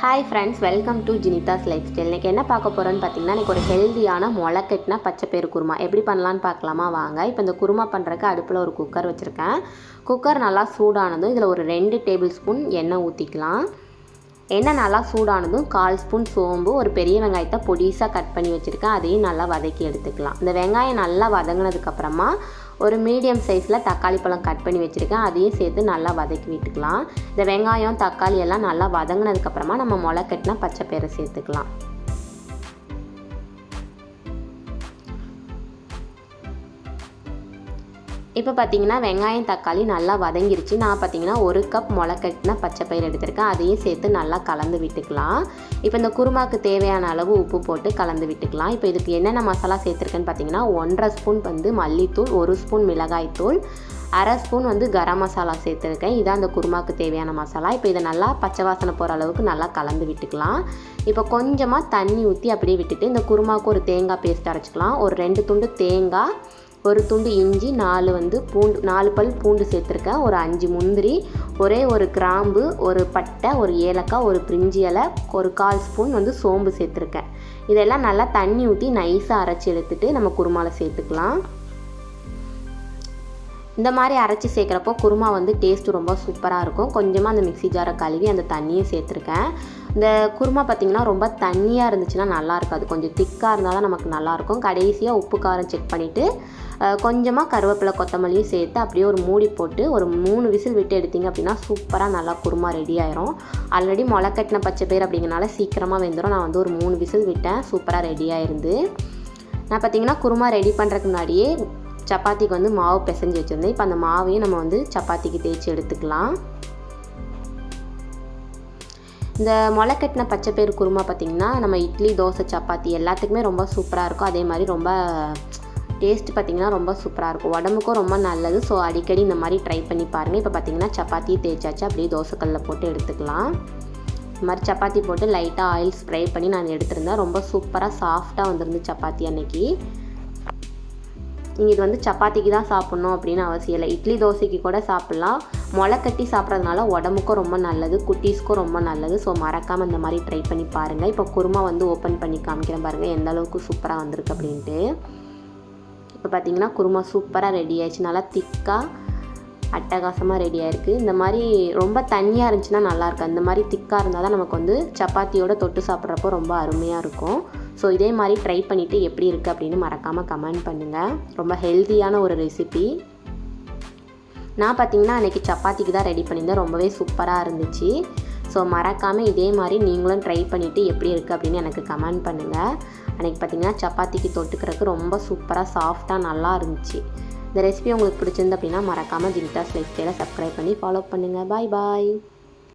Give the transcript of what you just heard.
Hi friends welcome to Jinitha's life style இன்றைக்கி என்ன பார்க்க போகிறோன்னு பார்த்தீங்கன்னா இன்றைக்கி ஒரு ஹெல்தியான முளைக்கட்டினா பச்சை பேர் குருமா. எப்படி பண்ணலான்னு பார்க்கலாமா? வாங்க. இப்போ இந்த குருமா பண்ணுறதுக்கு அடுப்பில் ஒரு குக்கர் வச்சுருக்கேன். குக்கர் நல்லா சூடானதும் இதில் ஒரு ரெண்டு டேபிள் ஸ்பூன் எண்ணெய் ஊற்றிக்கலாம் எண்ணெய் நல்லா சூடானதும் கால் ஸ்பூன் சோம்பு ஒரு பெரிய வெங்காயத்தை பொடிசாக கட் பண்ணி வச்சுருக்கேன். அதையும் நல்லா வதக்கி எடுத்துக்கலாம். இந்த வெங்காயம் நல்லா வதங்கினதுக்கப்புறமா ஒரு மீடியம் சைஸில் தக்காளி பழம் கட் பண்ணி வச்சுருக்கேன். அதையும் சேர்த்து நல்லா வதக்கி விட்டுக்கலாம். இந்த வெங்காயம் தக்காளி எல்லாம் நல்லா வதங்கினதுக்கப்புறமா நம்ம முளை கட்டினா பச்சை பயிரை சேர்த்துக்கலாம். இப்போ பார்த்தீங்கன்னா வெங்காயம் தக்காளி நல்லா வதங்கிருச்சு. நான் பார்த்தீங்கன்னா ஒரு கப் முளைக்கட்டின பச்சை பயிர் எடுத்திருக்கேன். அதையும் சேர்த்து நல்லா கலந்து விட்டுக்கலாம். இப்போ இந்த குருமாக்கு தேவையான அளவு உப்பு போட்டு கலந்து விட்டுக்கலாம். இப்போ இதுக்கு என்னென்ன மசாலா சேர்த்துருக்கேன்னு பார்த்தீங்கன்னா ஒன்றரை ஸ்பூன் வந்து மல்லித்தூள் ஒரு ஸ்பூன் மிளகாய்த்தூள் அரை ஸ்பூன் வந்து கரம் மசாலா சேர்த்துருக்கேன். இதான் அந்த குருமாக்கு தேவையான மசாலா. இப்போ இதை நல்லா பச்சை வாசனை போகிற அளவுக்கு நல்லா கலந்து விட்டுக்கலாம். இப்போ கொஞ்சமாக தண்ணி ஊற்றி அப்படியே விட்டுட்டு இந்த குருமாவுக்கு ஒரு தேங்காய் பேஸ்ட் அரைச்சிக்கலாம். ஒரு ரெண்டு துண்டு தேங்காய் ஒரு துண்டு இஞ்சி நாலு வந்து பூண்டு நாலு பல் பூண்டு சேர்த்துருக்கேன். ஒரு அஞ்சு முந்திரி ஒரே ஒரு கிராம்பு ஒரு பட்டை ஒரு ஏலக்காய் ஒரு பிரிஞ்சி இலை ஒரு கால் ஸ்பூன் வந்து சோம்பு சேர்த்துருக்கேன். இதெல்லாம் நல்லா தண்ணி ஊற்றி நைஸாக அரைச்சி எடுத்துட்டு நம்ம குருமாவில் சேர்த்துக்கலாம். இந்த மாதிரி அரைச்சி சேர்க்குறப்போ குருமா வந்து டேஸ்ட்டு ரொம்ப சூப்பராக இருக்கும். கொஞ்சமாக அந்த மிக்ஸி ஜாரை கழுவி அந்த தண்ணியும் சேர்த்துருக்கேன். இந்த குருமா பார்த்திங்கன்னா ரொம்ப தண்ணியாக இருந்துச்சுன்னா நல்லா இருக்காது. கொஞ்சம் திக்காக இருந்தால் தான் நமக்கு நல்லாயிருக்கும் கடைசியாக உப்பு காரம் செக் பண்ணிவிட்டு கொஞ்சமாக கருவேப்பிலை கொத்தமல்லியும் சேர்த்து அப்படியே ஒரு மூடி போட்டு ஒரு மூணு விசில் விட்டு எடுத்திங்க அப்படின்னா சூப்பராக நல்லா குருமா ரெடி ஆயிரும். ஆல்ரெடி முளைக்கட்டின பச்சை பேர் அப்படிங்கிறனால சீக்கிரமாக வெந்துடும் நான் வந்து ஒரு மூணு விசில் விட்டேன். சூப்பராக ரெடியாக இருந்து நான் பார்த்திங்கன்னா குருமா ரெடி பண்ணுறதுக்கு முன்னாடியே சப்பாத்திக்கு வந்து மாவு பிசைஞ்சு வச்சுருந்தேன். இப்போ அந்த மாவையும் நம்ம வந்து சப்பாத்திக்கு தேய்ச்சி எடுத்துக்கலாம். இந்த முளைக்கட்டின பச்சைப்பயிறு குருமா பார்த்திங்கன்னா நம்ம இட்லி தோசை சப்பாத்தி எல்லாத்துக்குமே ரொம்ப சூப்பராக இருக்கும். அதே மாதிரி ரொம்ப டேஸ்ட் பார்த்திங்கன்னா ரொம்ப சூப்பராக இருக்கும். உடம்புக்கும் ரொம்ப நல்லது. ஸோ அடிக்கடி இந்த மாதிரி ட்ரை பண்ணி பாருங்கள் இப்போ பார்த்திங்கன்னா சப்பாத்தி தேய்ச்சாச்சு. அப்படியே தோசைக்கல்லில் போட்டு எடுத்துக்கலாம். இந்த மாதிரி சப்பாத்தி போட்டு லைட்டாக ஆயில் ஸ்ப்ரே பண்ணி நான் எடுத்திருந்தேன். ரொம்ப சூப்பராக சாஃப்டாக வந்துருந்து சப்பாத்தி அன்னைக்கு. நீங்கள் இது வந்து சப்பாத்திக்கு தான் சாப்பிட்ணும் அப்படின்னு அவசியம் இல்லை. இட்லி தோசைக்கு கூட சாப்பிட்லாம். முளை கட்டி சாப்பிட்றதுனால உடம்புக்கும் ரொம்ப நல்லது குட்டீஸ்க்கும் ரொம்ப நல்லது. ஸோ மறக்காமல் இந்த மாதிரி ட்ரை பண்ணி பாருங்கள் இப்போ குருமா வந்து ஓப்பன் பண்ணி காமிக்கிறேன் பாருங்கள் எந்த அளவுக்கு சூப்பராக வந்திருக்கு அப்படின்ட்டு. இப்போ பார்த்தீங்கன்னா குருமா சூப்பராக ரெடி ஆயிடுச்சு. நல்லா திக்காக அட்டகாசமாக ரெடி ஆயிருக்கு. இந்த மாதிரி ரொம்ப தண்ணியாக இருந்துச்சுன்னா நல்லாயிருக்கு அந்த மாதிரி திக்காக இருந்தால் தான் நமக்கு வந்து சப்பாத்தியோட தொட்டு சாப்பிட்றப்போ ரொம்ப அருமையாக இருக்கும். ஸோ இதே மாதிரி ட்ரை பண்ணிவிட்டு எப்படி இருக்குது அப்படின்னு மறக்காமல் கமெண்ட் பண்ணுங்கள் ரொம்ப ஹெல்த்தியான ஒரு ரெசிபி நான் பார்த்தீங்கன்னா அன்றைக்கி சப்பாத்திக்கு தான் ரெடி பண்ணியிருந்தேன். ரொம்பவே சூப்பராக இருந்துச்சு. ஸோ மறக்காமல் இதே மாதிரி நீங்களும் ட்ரை பண்ணிவிட்டு எப்படி இருக்குது அப்படின்னு எனக்கு கமெண்ட் பண்ணுங்கள் அன்றைக்கி பார்த்தீங்கன்னா சப்பாத்திக்கு தொட்டுக்கிறதுக்கு ரொம்ப சூப்பராக சாஃப்டாக நல்லா இருந்துச்சு. இந்த ரெசிபி உங்களுக்கு பிடிச்சிருந்து அப்படின்னா மறக்காமல் ஜினிதா லைஃப் ஸ்டைலை சப்ஸ்கிரைப் பண்ணி ஃபாலோ பண்ணுங்கள் பாய் பாய்